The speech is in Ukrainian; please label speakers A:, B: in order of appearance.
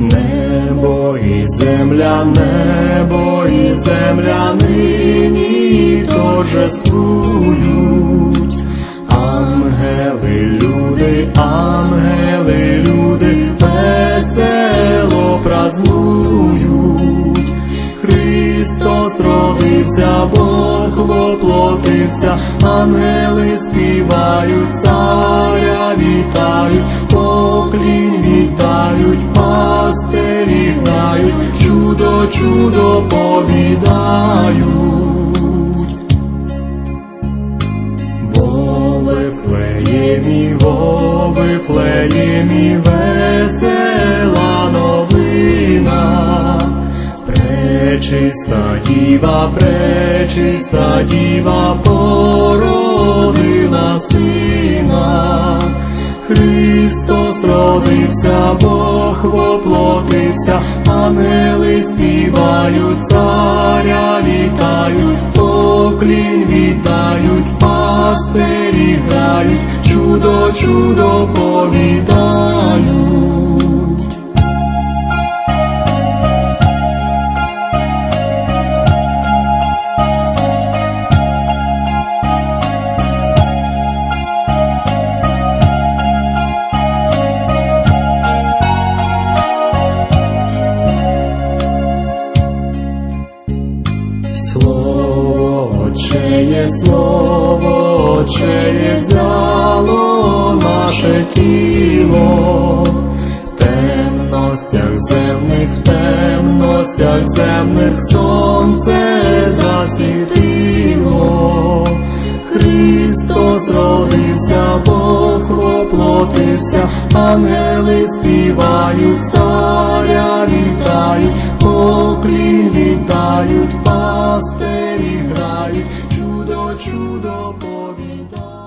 A: Небо і земля, небо і земля нині торжествують. Ангели, люди, ангели, Родився, Бог воплотився, ангели співають, царя вітають, поклінь віддають, пастирі грають, чудо, чудо повідають. Во Вифлеємі, во Вифлеємі, весела новина. Пречиста діва, пречиста діва породила сина. Христос родився, Бог воплотився, ангели співають, царя вітають, поклін віддають, пастирі грають, чудо, чудо повідають. Слово Отчеє, слово Отчеє взяло наше тіло, в темностях земних, в темностях земних сонце засвітило. Христос родився, Бог воплотився, ангели співають, царя вітають, чудо повідає.